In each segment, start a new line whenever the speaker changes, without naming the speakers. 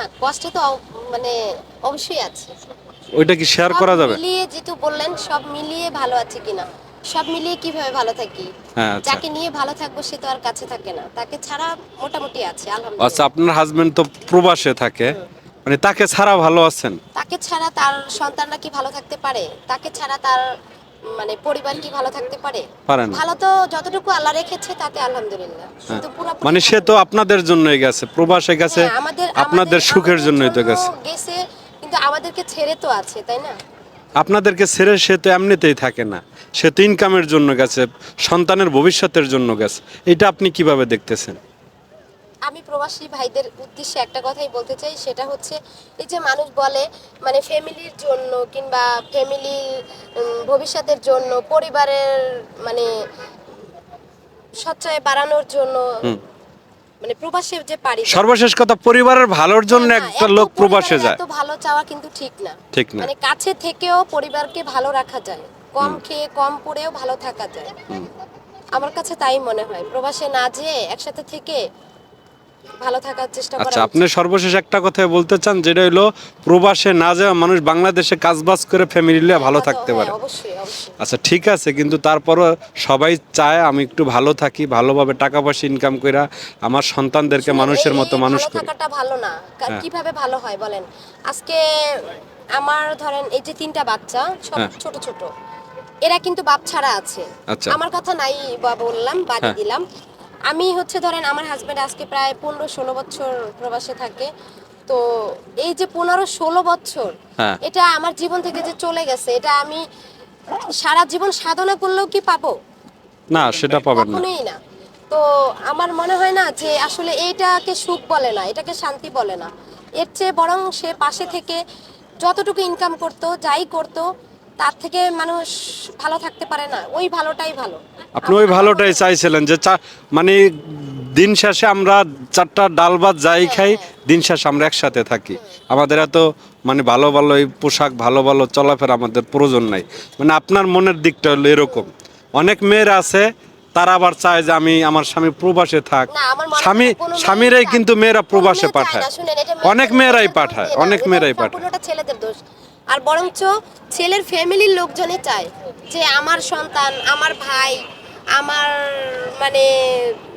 হ্যাঁ কষ্ট তো মানে অবশ্যই আছে।
ওইটা কি শেয়ার করা যাবে?
মিলিয়ে যেহেতু বললেন সব মিলিয়ে ভালো আছে কিনা? সব মিলিয়ে কীভাবে ভালো থাকি?
হ্যাঁ আচ্ছা।
যাকে নিয়ে ভালো থাকব সে তো আর কাছে থাকে না। তাকে ছাড়া মোটামুটি আছে
আচ্ছা আপনার হাজবেন্ড তো প্রবাসে থাকে। মানে তাকে ছাড়া ভালো আছেন?
তাকে ছাড়া তার সন্তানরা কি ভালো থাকতে পারে? তাকে ছাড়া তার মানে পরিবার কি ভালো থাকতে পারে?
পারে না।
ভালো তো যতটুকু আল্লাহ রেখেছে তাতে আলহামদুলিল্লাহ। কিন্তু পুরোপুরি
মানে সে তো আপনাদের জন্যই গেছে প্রবাসে গেছে
হ্যাঁ,
আপনাদের সুখের জন্যই তো গেছে।
গেছে কিন্তু আমাদেরকে ছেড়ে তো আছে তাই না?
আপনাদেরকে ছেড়ে সে তো এমনিতেই থাকে না। সে তো ইনকামের জন্য গেছে সন্তানের ভবিষ্যতের জন্য গেছে। এটা আপনি কীভাবে দেখতেছেন?
আমি প্রবাসী ভাইদের উদ্দেশ্যে একটা কথাই বলতে চাই সেটা হচ্ছে এই যে মানুষ বলে মানে ফ্যামিলির জন্য কিংবা ফ্যামিলির ভবিষ্যতের জন্য পরিবারের মানে সচ্ছয় বাড়ানোর জন্য মানে প্রবাসে যে পারি
সর্বশেষ কথা পরিবারের ভালোর জন্য একটা লোক প্রবাসে যায়।
এত ভালো চাওয়া কিন্তু ঠিক না।
ঠিক না।
মানে কাছে থেকেও পরিবারকে ভালো রাখা যায় কম খেয়ে কম পড়েও ভালো থাকা যায়। আমার কাছে তাই মনে হয় প্রবাসে না যেয়ে একসাথে থেকে ভালো থাকার চেষ্টা করা
আচ্ছা আপনি সর্বশেষ একটা কথাই বলতে চান যেটা হলো প্রবাসে না যাওয়া মানুষ বাংলাদেশে কাজবাজ করে ফ্যামিলি নিয়ে ভালো থাকতে
হ্যাঁ,
পারে
অবশ্যই অবশ্যই
আচ্ছা ঠিক আছে কিন্তু তারপরও সবাই চায় আমি একটু ভালো থাকি ভালোভাবে টাকা পয়সা ইনকাম করে আমার সন্তানদেরকে মানুষের মতো মানুষ করি
থাকাটা ভালো না
হ্যাঁ।
কীভাবে ভালো হয় বলেন আজকে আমার ধরেন এই যে তিনটা বাচ্চা সব
হ্যাঁ।
ছোট ছোট এরা কিন্তু বাপ ছাড়া আছে
আচ্ছা।
আমার কথা নাই বা বললাম
হ্যাঁ।
দিলাম আমি হচ্ছে ধরেন আমার হাজবেন্ড আজকে প্রায় পনেরো ষোলো বছর প্রবাসে থাকে। তো এই যে পনেরো ষোলো বছর
হ্যাঁ।
এটা আমার জীবন থেকে যে চলে গেছে এটা আমি সারা জীবন সাধনা করলেও কি পাবো?
না সেটা পাবেন না।
তো আমার মনে হয় না যে আসলে এইটাকে সুখ বলে না এটাকে শান্তি বলে না। এর চেয়ে বরং সে পাশে থেকে যতটুকু ইনকাম করতো যাই করতো তার থেকে মানুষ ভালো থাকতে পারে না। ওই ভালোটাই ভালো।
আপনি ওই ভালোটাই চাইছিলেন যে মানে দিন শেষে আমরা চারটা ডাল ভাত যাই খাই দিন শেষে আমরা একসাথে থাকি। আমাদের এত মানে ভালো ভালো এই পোশাক ভালো ভালো চলাফেরা আমাদের প্রয়োজন নাই। মানে আপনার মনের দিকটা হলো এরকম। অনেক মেয়েরা আছে তারা আবার চায় যে আমি আমার স্বামী প্রবাসে থাক।
হয়
স্বামী স্বামীরাই কিন্তু মেয়েরা প্রবাসে পাঠায়। অনেক মেয়েরাই পাঠায় অনেক মেয়েরাই পাঠায়।
আর বরঞ্চ ছেলের ফ্যামিলির লোকজনই চায় যে আমার সন্তান আমার ভাই আমার মানে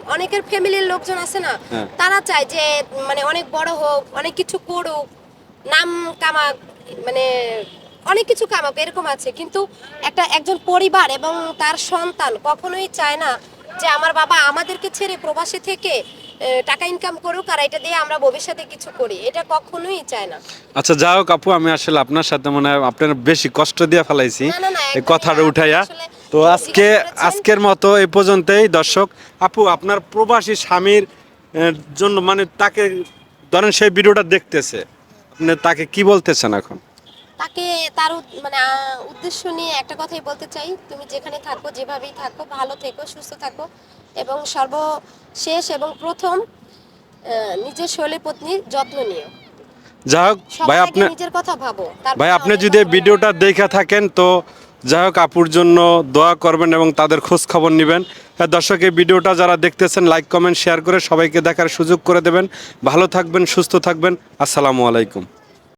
অনেকের ফ্যামিলির লোকজন আছে না
হ্যাঁ।
তারা চায় যে মানে অনেক বড় হোক অনেক কিছু করুক নাম কামাক মানে অনেক কিছু কামাক এরকম আছে কিন্তু একটা একজন পরিবার এবং তার সন্তান কখনোই চায় না যে আমার বাবা আমাদেরকে ছেড়ে প্রবাসী থেকে টাকা ইনকাম করুক আর এটা দিয়ে আমরা ভবিষ্যতে কিছু করি। এটা কখনোই চায় না।
আচ্ছা যাই হোক আপু আমি আসলে আপনার সাথে মনে হয় আপনার বেশি কষ্ট দিয়ে ফেলাইছি।
না, না, না,
এই
একদমই
কথাটা
না।
উঠাইয়া।
আসলে
তো
জিজ্ঞেস
আজকে
করেছেন।
আজকের মতো এই পর্যন্তই। দর্শক আপু আপনার প্রবাসী স্বামীর এর, জন্য মানে তাকে ধরেন সেই ভিডিওটা দেখতেছে। আপনি তাকে কি বলতেছেন এখন?
তাকে তার উদ- মানে আহ, উদ্দেশ্য নিয়ে একটা কথাই বলতে চাই। তুমি যেখানে থাকো যেভাবেই থাকো ভালো থেকো সুস্থ থাকো। এবং সর্বশেষ এবং প্রথম নিজের শৈলী পত্নীর যত্ন নিও।
যাই হোক ভাই আপনি
নিজের কথা ভাবো
ভাই আপনি যদি ভিডিওটা দেখে থাকেন তো যাই হোক আপুর জন্য দোয়া করবেন এবং তাদের খোঁজ খবর নেবেন। হ্যাঁ দর্শক এই ভিডিওটা যারা দেখতেছেন লাইক কমেন্ট শেয়ার করে সবাইকে দেখার সুযোগ করে দেবেন। ভালো থাকবেন সুস্থ থাকবেন। আসসালামু আলাইকুম।